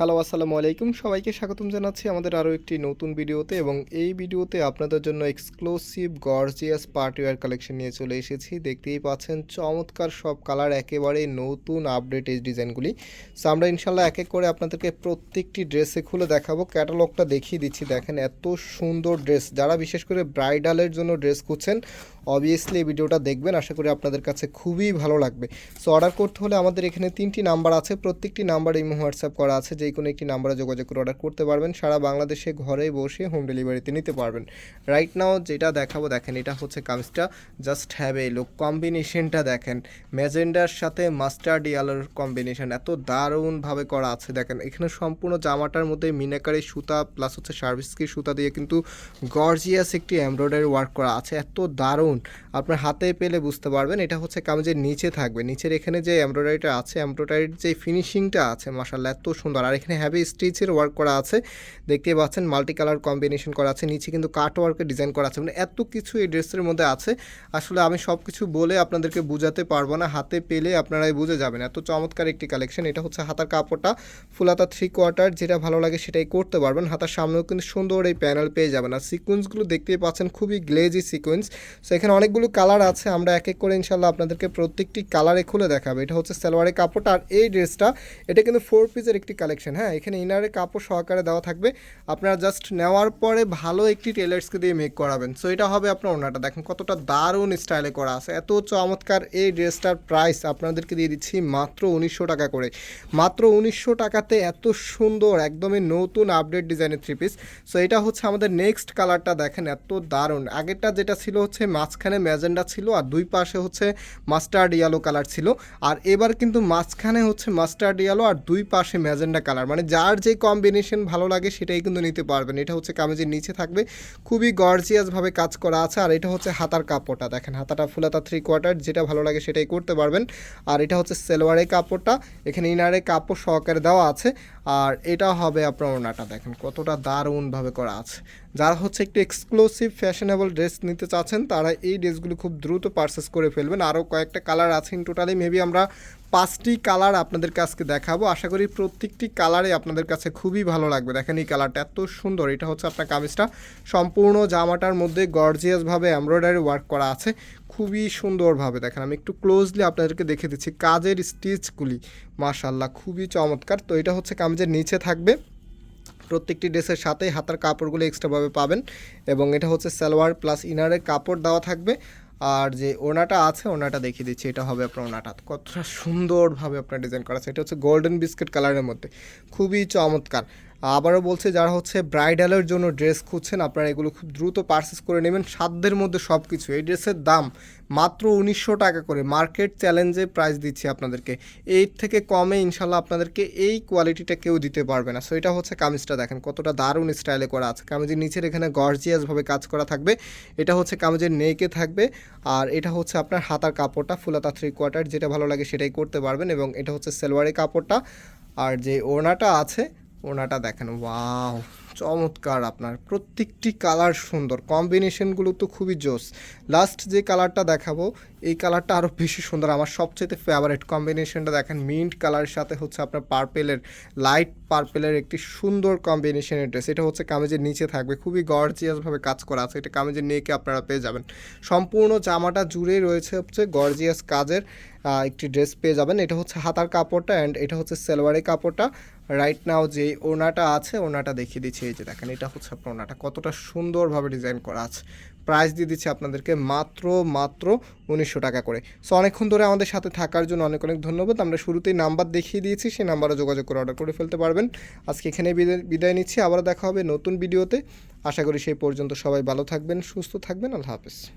Hello, আসসালামু আলাইকুম। সবাইকে স্বাগতম জানাচ্ছি আমাদের আরও একটি নতুন ভিডিওতে এবং এই ভিডিওতে আপনাদের জন্য এক্সক্লুসিভ গর্জিয়াস পার্টিওয়ার কালেকশন নিয়ে চলে এসেছি। দেখতেই পাচ্ছেন, চমৎকার সব কালার একেবারে নতুন আপডেট এই ডিজাইনগুলি সো আমরা ইনশাল্লাহ এক এক করে আপনাদেরকে প্রত্যেকটি ড্রেসে খুলে দেখাবো। ক্যাটালগটা দেখিয়ে দিচ্ছি। দেখেন, এত সুন্দর ড্রেস যারা বিশেষ করে ব্রাইডালের জন্য ড্রেস খুঁজছেন অবভিয়াসলি এই ভিডিওটা দেখবেন। আশা করি আপনাদের কাছে খুবই ভালো লাগবে। সো অর্ডার করতে হলে আমাদের এখানে তিনটি নাম্বার আছে। প্রত্যেকটি নাম্বার এই হোয়াটসঅ্যাপ করা আছে। যে কোনো একটি নাম্বারে যোগাযোগ করে অর্ডার করতে পারবেন। সারা বাংলাদেশে ঘরে বসে হোম ডেলিভারিতে নিতে পারবেন। রাইট নাও যেটা দেখাবো, দেখেন এটা হচ্ছে কামিজটা জাস্ট হ্যাভ এ লুক কম্বিনেশনটা দেখেন। ম্যাজেন্ডার সাথে মাস্টার্ড ইয়ালোর কম্বিনেশন এত দারুণভাবে করা আছে। দেখেন, এখানে সম্পূর্ণ জামাটার মধ্যে মিনাকারি সুতা প্লাস হচ্ছে সার্ভিসকি সুতা দিয়ে কিন্তু গর্জিয়াস একটি এমব্রয়ডারি ওয়ার্ক করা আছে। এত দারুণ। আপনার হাতে পেলে বুঝতে পারবেন। এটা হচ্ছে কামিজের নিচে থাকবে। নিচের এখানে যে এমব্রয়ডারিটা আছে এমব্রয়ডারির যে ফিনিশিংটা আছে মাসাল্লাহ এত সুন্দর। আর এখানে হ্যাভি স্টিচের ওয়ার্ক করা আছে। দেখতে পাচ্ছেন মাল্টি কালার কম্বিনেশন করা আছে। নিচে কিন্তু কাট ওয়ার্কের ডিজাইন করা আছে। মানে এত কিছু এই ড্রেসের মধ্যে আছে। আসলে আমি সব কিছু বলে আপনাদেরকে বোঝাতে পারব না। হাতে পেলে আপনারাই বুঝে যাবেন। এত চমৎকার একটি কালেকশন এটা হচ্ছে হাতার কাপড়টা ফুল হাতা থ্রি কোয়ার্টার যেটা ভালো লাগে সেটাই করতে পারবেন। হাতার সামনেও কিন্তু সুন্দর এই প্যানেল পেয়ে যাবেন। আর সিকোয়েন্সগুলো দেখতেই পাচ্ছেন, খুবই গ্লেজি সিকোয়েন্স সো এখানে অনেকগুলো কালার আছে। আমরা এক এক করে ইনশাল্লাহ আপনাদেরকে প্রত্যেকটি কালারে খুলে দেখাবো। এটা হচ্ছে সালোয়ারের কাপড়টা। আর এই ড্রেসটা এটা কিন্তু ফোর পিসের একটি কালেকশন হ্যাঁ এখানে ইনারের কাপড় সহকারে দেওয়া থাকবে। আপনারা জাস্ট নেওয়ার পরে ভালো একটি টেলার্সকে দিয়ে মেক করাবেন। সো এটা হবে আপনার ওনাটা। দেখেন কতটা দারুণ স্টাইলে করা আছে। এত চমৎকার এই ড্রেসটার প্রাইস আপনাদেরকে দিয়ে দিচ্ছি মাত্র উনিশশো টাকা করে। মাত্র উনিশশো টাকাতে এত সুন্দর, একদমই নতুন আপডেট ডিজাইনের থ্রি পিস সো এটা হচ্ছে আমাদের নেক্সট কালারটা দেখেন এত দারুণ। আগেরটা যেটা ছিল হচ্ছে মাঝখানে ম্যাজেন্ডা ছিল আর দুই পাশে হচ্ছে মাস্টার্ড ইয়েলো কালার ছিল। আর এবার কিন্তু মাঝখানে হচ্ছে মাস্টার্ড ইয়েলো আর দুই পাশে ম্যাজেন্ডা কালার মানে যার যে কম্বিনেশন ভালো লাগে সেটাই কিন্তু নিতে পারবেন। এটা হচ্ছে কামিজের নিচে থাকবে। খুবই গর্জিয়াসভাবে কাজ করা আছে। আর এটা হচ্ছে হাতার কাপড়টা। দেখেন, হাতাটা ফুলাতা থ্রি কোয়ার্টার যেটা ভালো লাগে সেটাই করতে পারবেন। আর এটা হচ্ছে সেলোয়ারের কাপড়টা। এখানে ইনারের কাপড় সহকারে দেওয়া আছে। আর এটা হবে আপনার ওনাটা, দেখেন কতটা দারুণভাবে করা আছে। যারা হচ্ছে একটু এক্সক্লুসিভ ফ্যাশনেবল ড্রেস নিতে চাচ্ছেন, তারা এই ড্রেসগুলো খুব দ্রুত পারচেস করে ফেলবেন। আরও কয়েকটা কালার আছে ইন টোটালি মেবি আমরা পাঁচটি কালার আপনাদের কাছকে দেখাবো। আশা করি প্রত্যেকটি কালারে আপনাদের কাছে খুবই ভালো লাগবে। দেখেন এই কালারটা এত সুন্দর, এটা হচ্ছে আপনার কামিজটা। সম্পূর্ণ জামাটার মধ্যে গর্জিয়াসভাবে এমব্রয়ডারি ওয়ার্ক করা আছে। খুবই সুন্দরভাবে দেখেন। আমি একটু ক্লোজলি আপনাদেরকে দেখে দিচ্ছি। কাজের স্টিচগুলি মাশাল্লাহ খুবই চমৎকার। তো এটা হচ্ছে কামিজের নিচে থাকবে। প্রত্যেকটি ড্রেসের সাথেই হাতার কাপড়গুলো এক্সট্রাভাবে পাবেন এবং এটা হচ্ছে সালোয়ার প্লাস ইনারের কাপড় দেওয়া থাকবে। আর যে ওনাটা আছে ওনাটা দেখিয়ে দিচ্ছি। এটা হবে আপনার ওনাটা কতটা সুন্দরভাবে আপনার ডিজাইন করা আছে। এটা হচ্ছে গোল্ডেন বিস্কিট কালারের মধ্যে। খুবই চমৎকার। আবারও বলছে যারা হচ্ছে ব্রাইডালের জন্য ড্রেস খুঁজছেন, আপনারা এগুলো খুব দ্রুত পারচেস করে নেবেন। সাধ্যের মধ্যে সব কিছু এই ড্রেসের দাম মাত্র উনিশশো টাকা করে। মার্কেট চ্যালেঞ্জে প্রাইস দিচ্ছি আপনাদেরকে। এর থেকে কমে ইনশাল্লাহ আপনাদেরকে এই কোয়ালিটিটা কেউ দিতে পারবে না। সো এটা হচ্ছে কামিজটা দেখেন, কতটা দারুণ স্টাইলে করা আছে। কামিজের নিচের এখানে গর্জিয়াসভাবে কাজ করা থাকবে। এটা হচ্ছে কামিজের নেকে থাকবে। আর এটা হচ্ছে আপনার হাতার কাপড়টা ফুলাতা থ্রি কোয়ার্টার যেটা ভালো লাগে সেটাই করতে পারবেন। এবং এটা হচ্ছে সেলওয়ারি কাপড়টা। আর যে ওড়নাটা আছে ওনাটা দেখেন ওয়াও। চমৎকার আপনার। প্রত্যেকটি কালার সুন্দর। কম্বিনেশনগুলো তো খুবই জোস। লাস্ট যে কালারটা দেখাবো, এই কালারটা আরও বেশি সুন্দর। আমার সবচেয়ে ফেভারিট কম্বিনেশনটা দেখেন মিন্ট কালারের সাথে হচ্ছে আপনার পার্পেলের লাইট পার্পেলের একটি সুন্দর কম্বিনেশনের ড্রেস এটা হচ্ছে কামেজের নিচে থাকবে। খুবই গর্জিয়াসভাবে কাজ করা আছে। এটা কামেজের নেকে আপনারা পেয়ে যাবেন। সম্পূর্ণ জামাটা জুড়েই রয়েছে হচ্ছে গর্জিয়াস কাজের একটি ড্রেস পেয়ে যাবেন। এটা হচ্ছে হাতার কাপড়টা অ্যান্ড এটা হচ্ছে সেলওয়ারের কাপড়টা। রাইট নাও যে ওনাটা আছে ওনাটা দেখিয়ে দিচ্ছি। এই যে দেখেন, এটা হচ্ছে আপনার ওনাটা। কতটা সুন্দরভাবে ডিজাইন করা আছে। প্রাইস দিয়ে দিচ্ছি আপনাদেরকে মাত্র মাত্র উনিশশো টাকা করে। সো, অনেকক্ষণ ধরে আমাদের সাথে থাকার জন্য অনেক অনেক ধন্যবাদ। আমরা শুরুতেই নাম্বার দেখিয়ে দিয়েছি, সেই নাম্বারে যোগাযোগ করে অর্ডার করে ফেলতে পারবেন। আজকে এখানে বিদায় নিচ্ছি। আবার দেখা হবে নতুন ভিডিওতে। আশা করি সেই পর্যন্ত সবাই ভালো থাকবেন, সুস্থ থাকবেন। আল্লাহ হাফেজ।